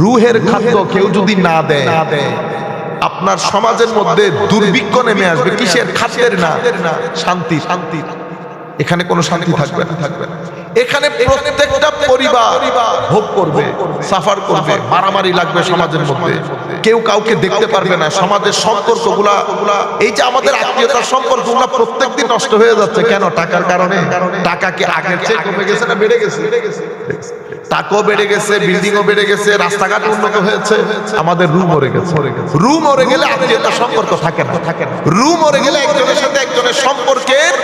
রুহের খাদ্য কেউ যদি না দেয় আপনার সমাজের মধ্যে দুর্ভিক্ষ নেমে আসবে কিসের খাদ্যের না? শান্তি শান্তি। এখানে কোনো শান্তি থাকবে না। থাকবে না। এখানে প্রত্যেকটা পরিবার ভোগ করবে সাফার করবে মারামারি লাগবে সমাজের মধ্যে। কেউ কাউকে দেখতে পারবে না। সমাজের সম্পর্কগুলা এই যে আমাদের আত্মীয়তার সম্পর্কগুলা প্রত্যেকদিন নষ্ট হয়ে যাচ্ছে। কেন? টাকার কারণে? টাকা কি আগের চেয়ে কমে গেছে না? বেড়ে গেছে। টাকাও বেড়ে গেছে বিল্ডিংও বেড়ে গেছে রাস্তাঘাট উন্নত হয়েছে আমাদের রুম মরে গেছে। রুম মরে গেলে আত্মীয়তার সম্পর্ক থাকে না। থাকে না রুম মরে গেলে একজনের সাথে একজনের সম্পর্কের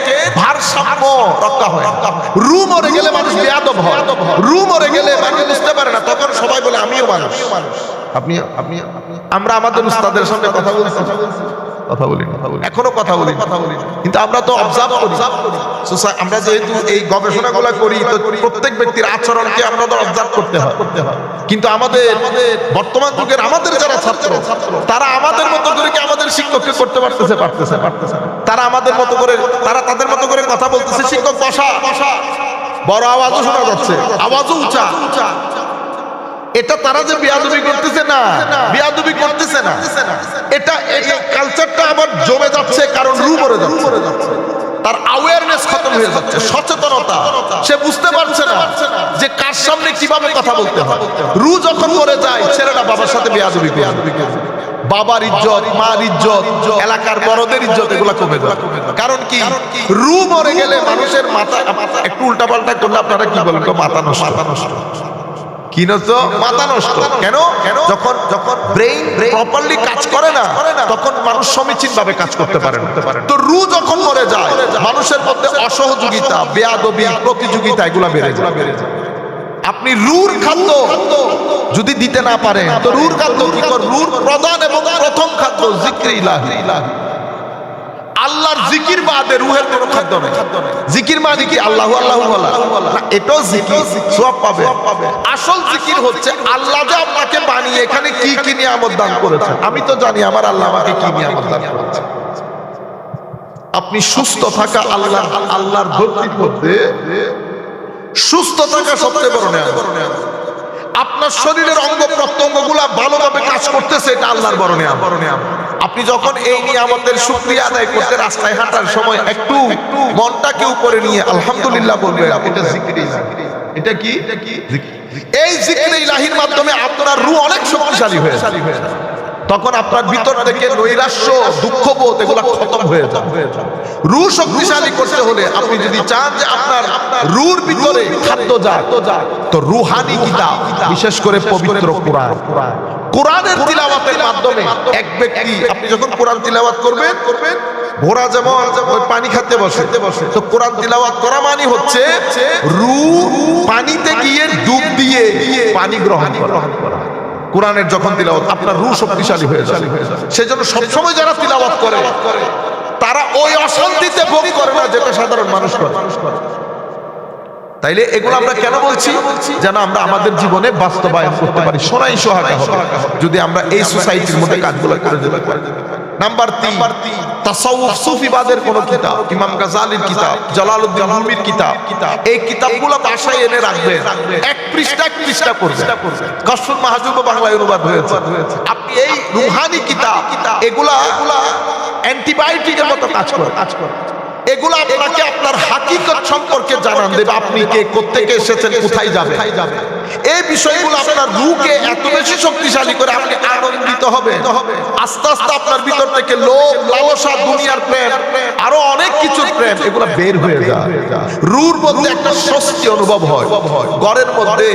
ভারসাম্য রক্ষা হয় রুম মরে গেলে মানুষ বেয়াদব হয়। রুম মরে গেলে মানুষ বুঝতে পারে না তখন সবাই বলে আমিও মানুষ। আপনি আপনি আমরা আমাদের উস্তাদের সামনে কথা বলছি। কথা বলি এখনও কথা বলি কথা বলি কিন্তু আমরা তো অবজার্ভ করি। আমরা যেহেতু এই গবেষণাগুলো করি তো প্রত্যেক ব্যক্তির আচরণকে আমরা তো অবজার্ভ করতে হয়। করতে হয় কিন্তু আমাদের বর্তমান যুগের আমাদের যারা ছাত্র তারা আমাদের মতো করে কি আমাদের শিক্ষককে করতে পারতেছে পারতেছে পারতেছে তারা আমাদের মতো করে তারা তাদের মতো করে কথা বলতেছে। শিক্ষক বসা বসা বড় আওয়াজও শোনা যাচ্ছে আওয়াজও উঁচা উঁচা এটা তারা যে বিয়াদবি করতেছে না বিয়াদবি করতেছে না। এটা এই কালচারটা আবার জমে যাচ্ছে কারণ রু মরে যাচ্ছে। তার অ্যাওয়ারনেস খতম হয়ে যাচ্ছে সচেতনতা। সে বুঝতে পারছে না যে কার সামনে কীভাবে কথা বলতে হয়। রু যখন মরে যায় ছেলেটা বাবার সাথে বিয়াদবি বিয়াদবি বাবার ইজ্জত মার ইজ্জত এলাকার বড়দের ইজ্জত এগুলা কমে যায়। কারণ কি? রু মরে গেলে মানুষের মাথা একটু উল্টাপাল্টা করলে আপনারা কি বলেন? মাথা নষ্ট। মাথা নষ্ট। কি মাথা নষ্ট। কেন? যখন যখন ব্রেইন প্রপারলি কাজ করে না, তখন মানুষ সমীচীন ভাবে কাজ করতে পারে তো রু যখন মরে যায়, মানুষের মধ্যে অসহযোগিতা, বেয়াদবি, প্রতিযোগিতা, এগুলা বেড়ে যায়। আপনি রুর খাদ্য যদি দিতে না পারেন, তো রুর খাদ্য কি কর? রুর প্রধান এবং প্রথম খাদ্য জিক্রি ইলাহি আল্লাহর জিকির বাদে রুহের কোনো খাদ্য নেই। জিকির মানে কি? আল্লাহু আল্লাহু না, এটাও জিকির, সওয়াব পাবে। আসল জিকির হচ্ছে আল্লাহ যে আপনাকে বানিয়ে এখানে কি কি নিয়ামত দান করেছে আমি তো জানি আমার আল্লাহ আমাকে কি নিয়ামত দান করেছে আপনি সুস্থ থাকা আল্লাহ আল্লাহর ভক্তির মধ্যে সুস্থ থাকা সবচেয়ে বড় নিয়ামত। আপনার শরীরের অঙ্গ প্রত্যঙ্গগুলা ভালোভাবে কাজ করতেছে, এটা আল্লাহর বড় নিয়ামত। আপনি যখন এই নিয়ামতের শুকরিয়া আদায় করতে রাস্তায় হাঁটার সময় একটু মনটাকে উপরে নিয়ে আলহামদুলিল্লাহ বলবে এটা জিকির। এটা কি? এই জিকির ইলাহির মাধ্যমে আপনার রু অনেক শক্তিশালী হয়ে যায়। তখন আপনার ভিতর থেকে নৈরাশ্য দুঃখবোধ এগুলো খতম হয়ে যাবে রু শক্তিশালী করতে হলে আপনি যদি চান যে আপনার রুর ভিতরে খাদ্য যায় তো রুহানি কিতাব বিশেষ করে পবিত্র কোরআন। কোরআনের তিলাওয়াতের মাধ্যমে এক ব্যক্তি আপনি যখন কোরআন তিলাওয়াত করবেন করবেন ঘোড়া যেমন ওই পানি খাতে বসে। বসে। তো কোরআন তিলাওয়াত করা মানে হচ্ছে রু পানিতে গিয়ে ডুব দিয়ে পানি গ্রহণ গ্রহণ করা। কোরআনের যখন তিলাওয়াত আপনার রু শক্তিশালী হয়ে যায় সেজন্য সবসময় যারা তিলাওয়াত করে তারা ওই অশান্তিতে ভোগ করে না যেটা সাধারণ মানুষ করে। তাইলে এগুলো আমরা কেন বলছি? যেন আমরা আমাদের জীবনে বাস্তবায়ন করতে পারি। সোনাই সোহাগা হবে। যদি আমরা এই সোসাইটির মধ্যে কাজগুলো করে যেতে পারি। নাম্বার কিতাব কিতাব কিতাব, এই কিতাবগুলো এনে এক পৃষ্ঠা এক পৃষ্ঠা বাংলায় অনুবাদ হয়েছে। আপনি এই রুহানি কিতাব, এগুলা অ্যান্টিবায়োটিকের মতো কাজ করে কাজ করে এগুলো আপনাকে আপনার হাকিকত সম্পর্কে জানান দেবে। আপনি কে কোত্থেকে এসেছেন কোথায় যাবে এই বিষয়গুলো আপনার রুকে এত বেশি শক্তিশালী করে আপনি আনন্দিত হবে আস্তে আস্তে আপনার ভিতর থেকে লোভ লালসা দুনিয়ার প্রেম আরও অনেক কিছুর প্রেম এগুলো বের হয়ে যায়। রুর মধ্যে একটা স্বস্তি অনুভব হয়। ঘরের মধ্যে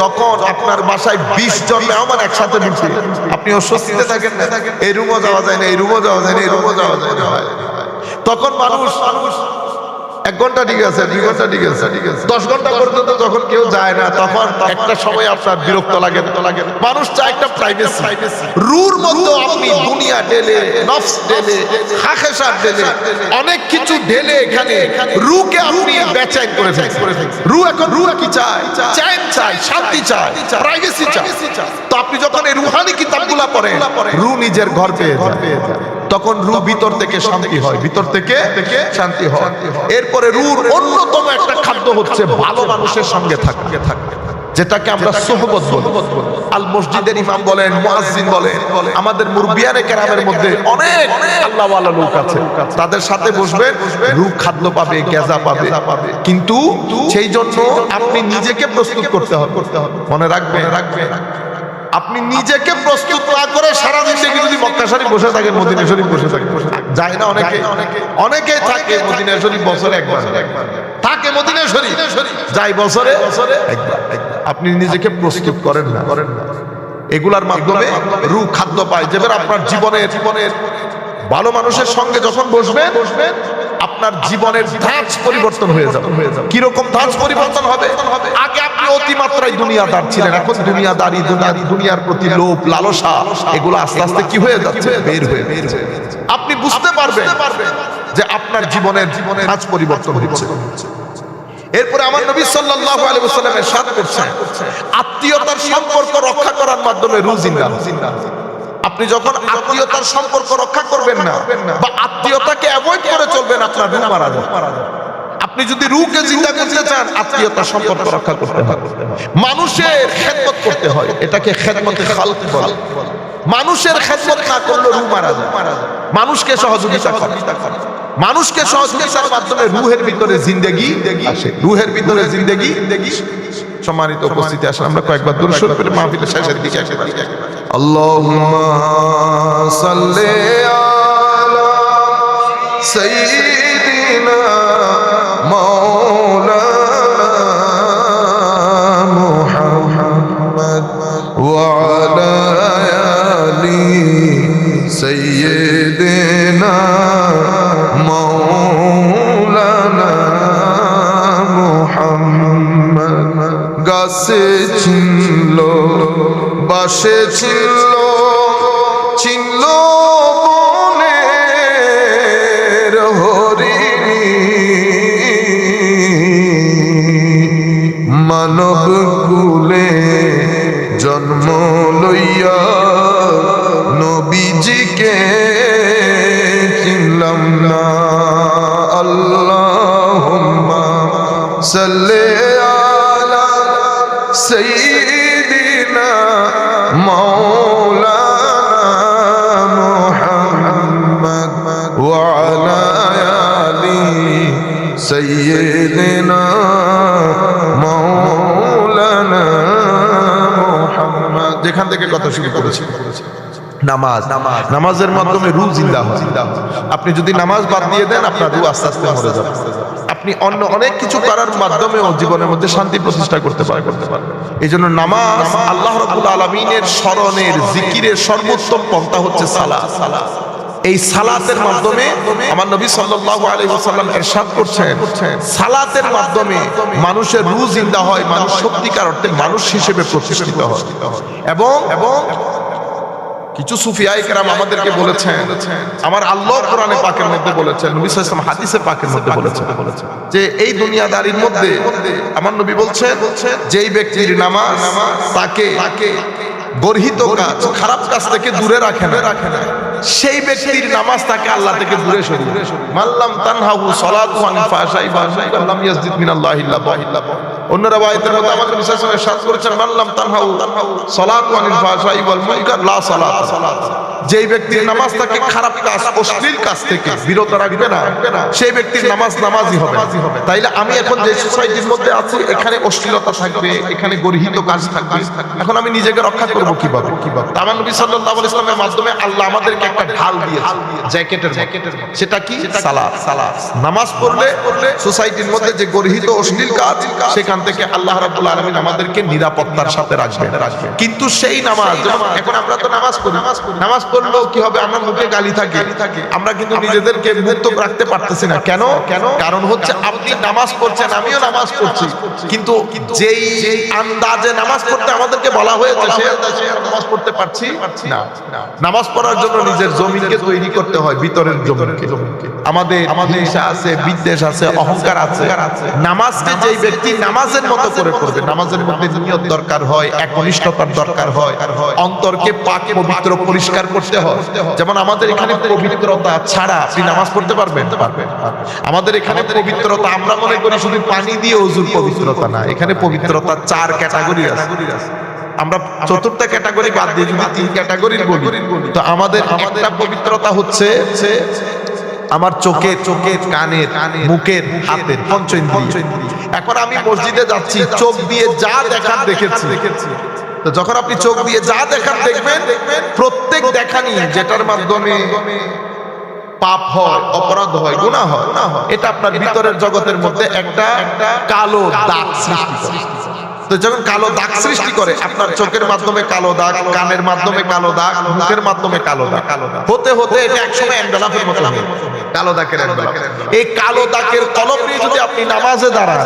যখন আপনার বাসায় বিশ জন মেহমান একসাথে মিলছে আপনি অস্বস্তিতে থাকেন না। এই রুমও যাওয়া যায় না এই রুমও যাওয়া যায় না এই রুমও যাওয়া যায় না। তখন মানুষ মানুষ এক ঘণ্টা ঠিক আছে, দুই ঘণ্টা ঠিক আছে ঠিক আছে। দশ ঘণ্টা পর্যন্ত যখন কেউ যায় না, তখন একটা সময় আপনার বিরক্ত লাগে। লাগে মানুষ চায় একটা প্রাইভেসি রুর মধ্যে আপনি দুনিয়া ঢেলে, নফস ঢেলে হাকেশা ঢেলে, অনেক কিছু ঢেলে এখানে রুকে আপনি বেচাইন করে ফেলছেন। রু এখন রু কি চায়? চ্যান চায়, শান্তি চায় প্রাইভেসি চায়। তো আপনি যখন এই রুহানি কিতাবগুলা পড়েন, রু নিজের ঘর পেয়ে যায় তখন রু ভিতর থেকে শান্তি হয় ভিতর থেকে শান্তি হয়। এরপরে রুর অন্যতম একটা খাদ্য হচ্ছে ভালো মানুষের সঙ্গে থাকতে থাকতে যেটাকে আমরা সোহবত বলি। আল মসজিদের ইমাম বলেন মুয়াজ্জিন বলেন আমাদের মুরবিয়ানে কেরামের মধ্যে অনেক আল্লাহওয়ালা লোক আছে। তাদের সাথে বসবেন রূপ খাদ্য পাবে গেজা পাবে কিন্তু সেই জন্য আপনি নিজেকে প্রস্তুত করতে হবে। মনে রাখবেন রাখবেন। আপনি নিজেকে প্রস্তুত না করে সারা জিন্দগি যদি মক্কা শরীফ বসে থাকেন মদিনা শরীফ বসে থাকেন যায় না অনেকে। অনেকে থাকে মদিনা শরীফ বছরে একবার। থাকে মদিনা শরীফ। যাই বছরে বছরে একবার। আপনি নিজেকে প্রস্তুত করেন না। করেন না এগুলার মাধ্যমে রু খাদ্য পায়। যেবার আপনার জীবনের জীবনের ভালো মানুষের সঙ্গে যখন বসবেন বসবেন আপনার জীবনের ধাঁচ পরিবর্তন হয়ে যাবে কিরকম ধাঁচ পরিবর্তন হবে আগে আপনি অতিমাত্রায় দুনিয়াদার ছিলেন এখন দুনিয়াদারি দুনিয়ারি দুনিয়ার প্রতি লোভ লালসা এগুলো আস্তে আস্তে কি হয়ে যাচ্ছে বের হয়ে বের হয়ে আপনি বুঝতে পারবেন যে আপনার জীবনের জীবনের ধাঁচ পরিবর্তন হচ্ছে এরপরে আমার নবী সাল্লাল্লাহু আলাইহি ওয়াসাল্লাম ارشاد করছেন আত্মীয়তার সম্পর্ক রক্ষা করার মাধ্যমে রুজিন্দা আপনি যখন আত্মীয়তার সম্পর্ক রক্ষা করবেন না বা আত্মীয়তাকে অ্যাভয়েড করে চলবেন আপনার রু মারা যাবে আপনি যদি রুকে জিন্দা করতে চান আত্মীয়তার সম্পর্ক রক্ষা করতে হয় মানুষের খেদমত করতে হয়। এটাকে খেদমতে খালক বলে। মানুষের খেদমত না করলে রু মারা যায়। মানুষকে সহযোগিতা করে। মানুষকে সহযোগিতার মাধ্যমে রুহের ভিতরে জিন্দেগি আসে। রুহের ভিতরে জিন্দেগি সম্মানিত উপস্থিতি আসলে আমরা কয়েকবার দূর শুরু করে মাহফিলের শেষের দিকে আসে। আল্লাহুম্মা সাল্লি আলা সাইয়্যিদিনা মাওলানা গাছে ছিল বাসে ছিল সাইয়্যিদিনা মাওলানা মুহাম্মদ যেখান থেকে কথা শুরু করেছি। নামাজ। নামাজ নামাজের মাধ্যমে রু জিন্দা হয়। আপনি যদি নামাজ বাদ দিয়ে দেন, আপনার রু আস্তে আস্তে মরে যাবে। আপনি অন্য অনেক কিছু করার মাধ্যমেও জীবনের মধ্যে শান্তি প্রতিষ্ঠা করতে পারে করতে পারে এই জন্য নামাজ আল্লাহ রাব্বুল আলামিনের স্মরণের জিকিরের সর্বোত্তম পন্থা হচ্ছে সালাত। এই সালাতের মাধ্যমে আমার নবী সাল্লাল্লাহু আলাইহি ওয়াসাল্লাম ইরশাদ করছেন। সালাতের মাধ্যমে মানুষের রু জিন্দা হয় মানুষ সত্যিকার অর্থে মানুষ হিসেবে প্রতিষ্ঠিত হয়। এবং এবং কিছু সুফিয়াই কেরাম আমাদেরকে বলেছেন আমার আল্লাহ কোরআনে পাকের মধ্যে বলেছেন নবী সাল্লাল্লাহু হাদিসে পাকের মধ্যে বলেছেন। যে এই দুনিয়াদারির মধ্যে আমার নবী বলছেন যেই ব্যক্তির নামাজ তাকে তাকে গর্হিত কাজ খারাপ কাজ থেকে দূরে রাখে না। রাখে না। সেই ব্যক্তির নামাজ তাকে আল্লাহ থেকে দূরে সরিয়ে মাল্লাম তানহাহু সালাতু আন ফাশাই ফাশাই লাম ইয়াসজিদ মিনাল্লাহি ইল্লা বাহিল্লাহ অন্য রাওয়ায়াতের মধ্যে আমাদের বিশেষ করে সাত করেছেন মাল্লাম তানহাহু সালাতু আন ফাশাই ওয়াল মুনকার লা সালাত। যেই ব্যক্তির নামাজ তাকে খারাপ কাজ অশ্লীল কাজ থেকে বিরত রাখবে না। সেই ব্যক্তির নামাজ নামাজই হবে। তাইলে আমি এখন যে সোসাইটির মধ্যে আছি এখানে অশ্লীলতা থাকবে এখানে গর্হিত কাজ থাকবে। এখন আমি নিজেকে রক্ষা করব কীভাবে? কীভাবে? আমার নবী সাল্লাল্লাহু আলাইহি ওয়াসাল্লামের মাধ্যমে আল্লাহ আমাদেরকে একটা ঢাল দিয়েছে। জ্যাকেটের জ্যাকেটের সেটা কি? সালাত সালাত নামাজ পড়লে সোসাইটির মধ্যে যে গর্হিত অশ্লীল কাজ সেখান থেকে আল্লাহ রাব্বুল আলামিন আমাদেরকে নিরাপত্তার সাথে রাখবেন। কিন্তু সেই নামাজ এখন আমরা তো নামাজ পড়ি। নামাজ পড়লেও কি হবে? আমরা মুখে গালি থাকে। আমরা কিন্তু নিজেদেরকে মুক্ত রাখতে পারতেছি না। কেন? কেন? কারণ হচ্ছে আপনি নামাজ পড়ছেন আমিও নামাজ পড়ছি কিন্তু যেই আন্দাজে নামাজ পড়তে আমাদেরকে বলা হয়েছে সে আন্দাজে নামাজ পড়তে পারছি না। নামাজ পড়ার জন্য নিজের জমিনকে তৈরি করতে হয় ভিতরের জমিনকে। আমাদের আমাদের আছে বিদ্বেষ আছে অহংকার আছে। নামাজকে যেই ব্যক্তি নামাজের মতো করে পড়বে নামাজের মধ্যে নিয়ত দরকার হয় একনিষ্ঠতার দরকার হয় অন্তরকে পাক পবিত্র পরিষ্কার করতে হয়। যেমন আমাদের এখানে পবিত্রতা ছাড়া আপনি নামাজ পড়তে পারবেন? পারবেন। আমাদের এখানে পবিত্রতা আমরা মনে করি শুধু পানি দিয়ে অজুর পবিত্রতা না এখানে পবিত্রতা চার ক্যাটাগরি আছে। আমরা চতুর্থ ক্যাটাগরি বাদ দিয়ে যদি তিন ক্যাটাগরির বলি তো আমাদের একটা পবিত্রতা হচ্ছে আমার চোখে চোখে কানে মুখের হাতের পঞ্চ। এখন আমি মসজিদে যাচ্ছি চোখ দিয়ে যা দেখার দেখেছি। তো যখন আপনি চোখ দিয়ে যা দেখার দেখবেন প্রত্যেক দেখানি যেটার মাধ্যমে পাপ হয় অপরাধ হয় গুণা হয় না হয় এটা আপনার ভিতরের জগতের মধ্যে একটা কালো দাগ সৃষ্টি করে। তো যখন কালো দাগ সৃষ্টি করে আপনার চোখের মাধ্যমে কালো দাগ কানের মাধ্যমে কালো দাগ মুখের মাধ্যমে কালো দাগ। হতে হতে এটা একসময় এন্ডালাফের মতো যায়। কালো দাগের এই কালো দাগের কলম নিয়ে যদি আপনি নামাজে দাঁড়ান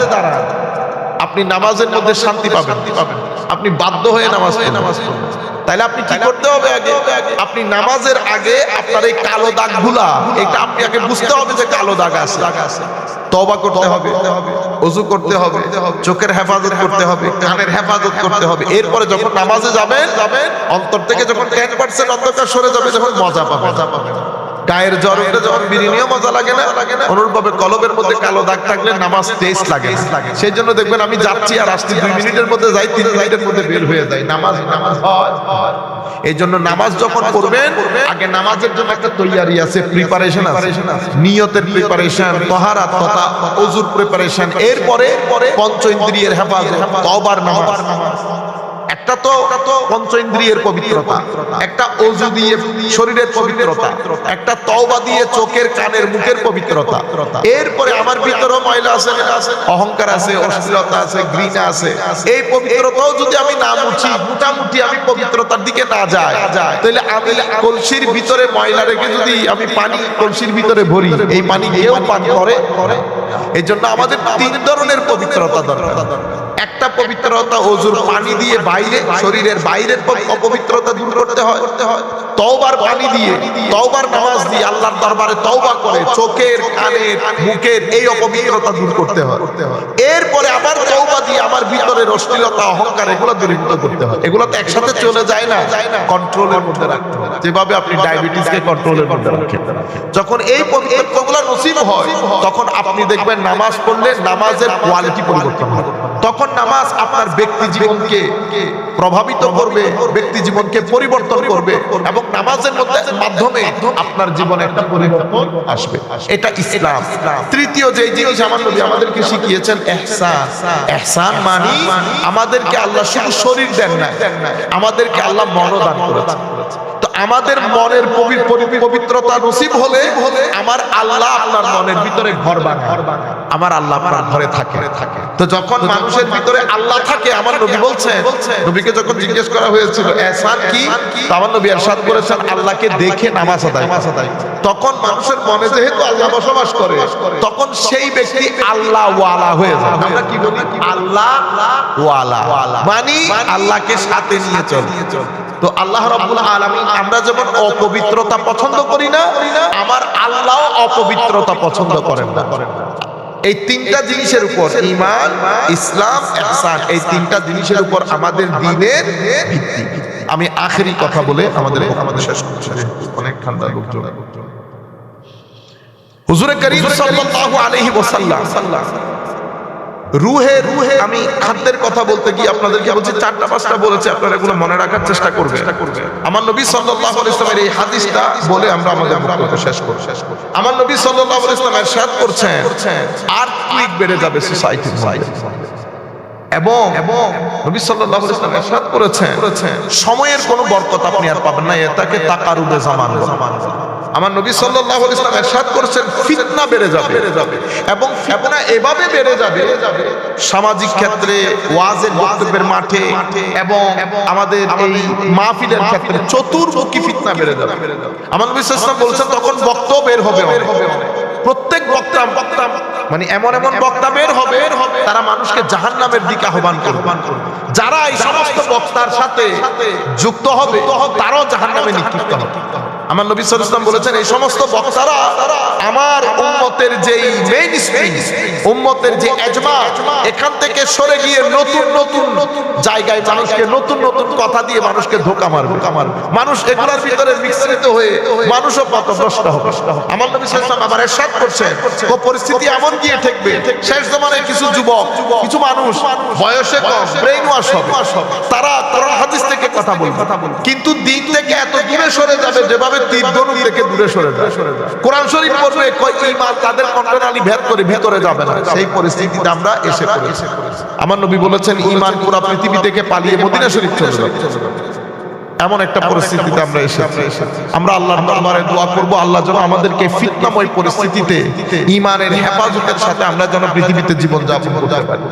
আপনি নামাজের মধ্যে শান্তি পাবেন। পাবেন। আপনি বাধ্য হয়ে নামাজ। নামাজ তাহলে আপনি কি করতে হবে আগে? আপনি নামাজের আগে আপনার এই কালো দাগগুলা এটা আপনি আগে বুঝতে হবে যে কালো দাগ আছে। তবা করতে হবে অজু করতে হবে চোখের হেফাজত করতে হবে কানের হেফাজত করতে হবে। এরপরে যখন নামাজে যাবেন যাবেন অন্তর থেকে যখন টেন পার্সেন্ট অন্ধকার সরে যাবে যখন মজা পাবে মজা পাবে গায়ের জ্বর উঠে যখন বিরিনিও মজা লাগে না, অনুরূপভাবে কলবের মধ্যে কালো দাগ থাকলে নামাজ টেস্ট লাগে। সেই জন্য দেখবেন আমি যাচ্ছি আর আসছি দুই মিনিটের মধ্যে যাই, তিন মিনিটের মধ্যে বের হয়ে যায় নামাজ নামাজ হয়। এই জন্য নামাজ যখন পড়বেন, আগে নামাজের জন্য একটা তৈয়ারি আছে প্রিপারেশন আছে। নিয়তের প্রিপারেশন তহারাত তথা অজুর প্রিপারেশন এরপরে পঞ্চ ইন্দ্রিয়ের হেফাজত, তওবার নামাজ। একটা তো পঞ্চ ইন্দ্রিয়ের পবিত্রতা। একটা অজু দিয়ে শরীরের পবিত্রতা। একটা তওবা দিয়ে চোখের কানের মুখের পবিত্রতা। এরপরে আমার ভিতরেও ময়লা আছে, অহংকার আছে, অশ্লীলতা আছে, ঘৃণা আছে। এই পবিত্রতাও যদি আমি না মুছি, মোটামুটি আমি পবিত্রতার দিকে না যাই, তাহলে আমি কলসির ভিতরে ময়লা রেখে যদি আমি পানি কলসির ভিতরে ভরি, এই পানি কেউ পান করে? এই জন্য আমাদের তিন ধরনের পবিত্রতা দরকার। একটা পবিত্রতা অজুর পানি দিয়ে বাইরে শরীরের বাইরের অপবিত্রতা দূর করতে হয়। তওবার পানি দিয়ে, তওবার নামাজ দিয়ে আল্লাহর দরবারে তওবা করে, চোখের, কানের, মুখের এই অপবিত্রতা দূর করতে হয়। এরপরে আবার তওবা দিয়ে আমার ভিতরের অশ্লীলতা, অহংকার, এগুলো দূরীভূত করতে হয়। এগুলো তো একসাথে চলে যায় না। কন্ট্রোলের মধ্যে রাখতে হয়। যেভাবে আপনি ডায়াবেটিসকে কন্ট্রোলের মধ্যে রাখেন। যখন এই পবিত্রতাগুলো নসিব হয়, তখন আপনি দেখবেন নামাজ পড়লে নামাজের কোয়ালিটি পরিবর্তন হয়। তখন নামাজ আপনার ব্যক্তি জীবনকে প্রভাবিত করবে, ব্যক্তি জীবনকে পরিবর্তন করবে এবং নামাজের মধ্যে মাধ্যমে আপনার জীবনে একটা পরিবর্তন আসবে। এটা ইসলাম। তৃতীয় যে জিনিস আমার নবী আমাদেরকে শিখিয়েছেন, এহসান। এহসান মানি আমাদেরকে আল্লাহ শুধু শরীর দেন না আমাদেরকে আল্লাহ মনও দান করেছেন। তো আমাদের মনের পবি- পবি- পবিত্রতা নসিব হলে আমার আল্লাহ আপনার মনের ভিতরে ঘর বানায়। আমার আল্লাহ আমার ঘরে থাকে। তো যখন মানুষের ভিতরে আল্লাহ থাকে আমার নবী বলছেন নবীকে যখন জিজ্ঞেস করা হয়েছিল এহসান কি? আমার নবী এরশাদ করেছেন আল্লাহকে দেখে নামাজ আদায় তখন মানুষের মনে যেহেতু আল্লাহ বসবাস করে তখন সেই ব্যক্তি আল্লাহ ওয়ালা হয়ে যায় আমরা কি বলি? আল্লাহ ওয়ালা। মানে আল্লাহকে সাথে নিয়ে চলে তো আল্লাহ রাব্বুল আলামিন আমরা যেমন অপবিত্রতা পছন্দ করি না আমার আল্লাহ অপবিত্রতা পছন্দ করেন না। এই তিনটা জিনিসের উপর ইমান ইসলাম, এহসান, এই তিনটা জিনিসের উপর আমাদের দিনের ভিত্তি। আমি আখেরি কথা বলে আমাদের আমাদের শেষ করছি। অনেক ঠান্ডা লোকজন। হুজুরে করিম সাল্লাল্লাহু আলাইহি ওয়াসাল্লাম রুহে রুহে আমি খাদ্যের কথা বলতে গিয়ে আপনাদেরকে বলছি চারটা পাঁচটা বলেছি আপনারা এগুলো মনে রাখার চেষ্টা করবে। আমার নবী সাল্লাহ ইসলামের এই হাদিসটা বলে আমরা আমাদের আমরা শেষ করব। শেষ করব আমার নবী সাল্লাহ ইসলামের শেষ করছেন আর ক্লিক বেড়ে যাবে সোসাইটি এবং এবং নবী সাল্লাল্লাহু আলাইহি ওয়াসাল্লাম করেছেন। সময়ের কোনো বরকত আপনি আর পাবেন না এটাকে তাকারুদে জামান বলে। আমার নবী সাল্লাহ ইসলাম এরশাদ করছেন, ফিতনা বেড়ে যাবে। এবং ফিতনা এভাবে বেড়ে যাবে, সামাজিক ক্ষেত্রে, ওয়াজের বক্তব্যের মাঠে এবং আমাদের এই মাহফিলের ক্ষেত্রে চতুর্মুখী ফিতনা বেড়ে যাবে। আমার নবী সাল্লাম বলছেন, তখন বক্ত বের হবে প্রত্যেক বক্তা বক্তা মানে এমন এমন বক্তা বের হবে, তারা মানুষকে জাহান নামের দিকে আহ্বান করবে। যারা এই সমস্ত বক্তার সাথে যুক্ত হবে, তারাও জাহান নামে নিক্ষিপ্ত হবে। আমার নবী ওয়াসাল্লাম বলেছেন, এই সমস্ত বক্তারা আমার উম্মতের যেই মেইন স্ট্রিম উম্মতের যে এজমা, এখান থেকে সরে গিয়ে নতুন নতুন জায়গায় মানুষকে নতুন নতুন কথা দিয়ে মানুষকে ধোকা মারবে। মানুষ এগুলোর ভিতরে মিশ্রিত হয়ে মানুষও পথভ্রষ্ট হবে। আমার নবী ওয়াসাল্লাম আবার ইরশাদ করছেন ও পরিস্থিতি এমন গিয়ে ঠেকবে, শেষ জমানায় কিছু যুবক, কিছু মানুষ বয়সে কম ব্রেইন ওয়াশ হবে। তারা কোরআন হাদিস থেকে কথা বলবে। কিন্তু দিন থেকে এত দূরে সরে যাবে, যেভাবে থেকে দূরে সরে কোরআন শরীফ তাদের কণ্ঠনালী ভেদ করে ভিতরে যাবে না। সেই পরিস্থিতিতে আমরা এসে আমার নবী বলেছেন, ঈমান পুরো পৃথিবী থেকে পালিয়ে মদিনা শরীফ চলে এমন একটা পরিস্থিতিতে আমরা এসেছি। আমরা দোয়া করব, আল্লাহ যেন আমাদেরকে ফিতনাময় পরিস্থিতিতে ঈমানের হেফাজতের সাথে আমরা যেন পৃথিবীতে জীবন যাপন করতে পারি।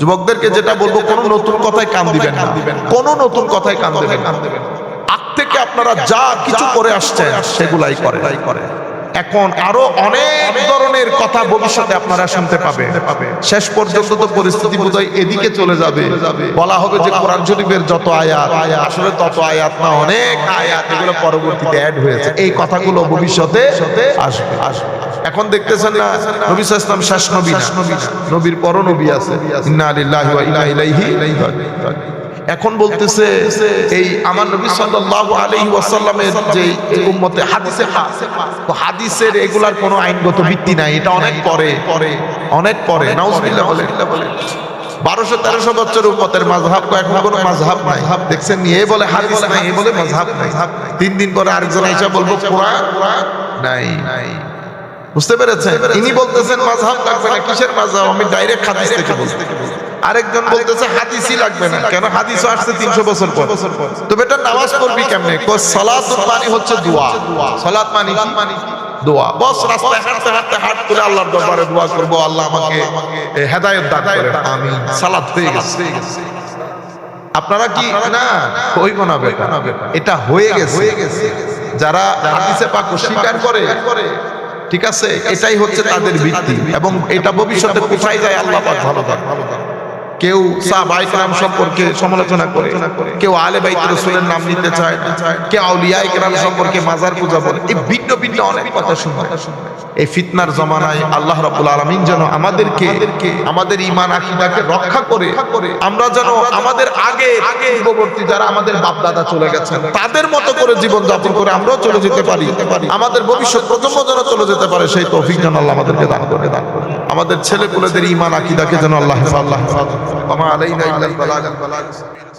যুবকদেরকে যেটা বলব, কোনো নতুন কথায় কান দিবেন কোনো নতুন কথায় কান দিবেন আপনারা যা কিছু করে আসছেন, সেগুলাই করে এখন আরও অনেক ধরনের কথা ভবিষ্যতে আপনারা শুনতে পাবে শেষ পর্যন্ত তো পরিস্থিতি বোধহয় এদিকে চলে যাবে। বলা হবে যে কোরআন শরীফের যত আয়াত, আসলে তত আয়াত না, অনেক আয়াত, এগুলো পরবর্তীতে অ্যাড হয়েছে। এই কথাগুলো ভবিষ্যতে আসবে। আসবে এখন দেখতেছেন না, নবী ওয়াসাল্লাম শেষ নবী। নবীর পরও নবী আছে। ইন্না লিল্লাহি ওয়া ইন্না ইলাইহি রাজিউন। এখন বলতেছে এই আমার নবী সাল্লাল্লাহু আলাইহি ওয়াসাল্লামের যে উম্মতে হাদিসে তো হাদিসের এগুলার কোনো আইনগত ভিত্তি নাই এটা অনেক পরে পরে অনেক পরে নাউজুবিল্লাহ বলে। বারোশো তেরোশো বছর উম্মতের মাঝহাব এখন কোনো মাঝহাব নাই। হাব দেখছেন এ বলে হাদিস নাই এ বলে মাঝহাব নাই। তিন দিন পরে আরেকজন এসে বলব কোরআন নাই। নাই। বুঝতে পেরেছেন? ইনি বলতেছেন মাযহাব লাগবে না কিসের মাযহাব? আমি ডাইরেক্ট হাদিস থেকে বলছি আরেকজন বলতেছে হাদিসই লাগবে না। কেন? হাদিসও আসছে 300 বছর পর। তো বেটা নামাজ পড়বি কেমনে? কো সালাতুল মানে হচ্ছে দোয়া। সালাত মানে কি? দোয়া। বস রাস্তায় হাঁটতে হাঁটতে হাঁট করে আল্লাহর দরবারে দোয়া করব। আল্লাহ আমাকে হেদায়েত দান করেন আমিন। সালাত হয়ে গেছে। আপনারা কি না? হইব না বেটা এটা হয়ে গেছে। হয়ে গেছে। যারা হাদিসে পাক স্বীকার করে ঠিক আছে? এটাই হচ্ছে তাদের ভিত্তি এবং এটা ভবিষ্যতে কোথায় যায় আল্লাহ পাক ভালো পাক কেউ সাহাবায়ে কেরাম সম্পর্কে সমালোচনা করে, কেউ আলে বাইত রাসূলের নাম নিতে চায় কেউ আউলিয়ায়ে কেরাম সম্পর্কে মাজার পূজা বলে, এই ভিন্ন ভিন্ন অনেক কথা শুনবে। এই ফিতনার জমানায় আল্লাহ রাব্বুল আলামিন যেন আমাদেরকে, আমাদের ঈমান আকীদাকে রক্ষা করে, আমরা যেন আমাদের আগে পূর্ববর্তী যারা আমাদের বাপ দাদা চলে গেছেন, তাদের মতো করে জীবন যাপন করে আমরাও চলে যেতে পারি, আমাদের ভবিষ্যৎ প্রজন্ম যেন চলে যেতে পারে, সেই তৌফিক যেন আল্লাহ আমাদেরকে দান করে দান করে। আমাদের ছেলে পুলেদের ইমান আকিদাকে যেন আল্লাহ আল্লাহ আলাইনা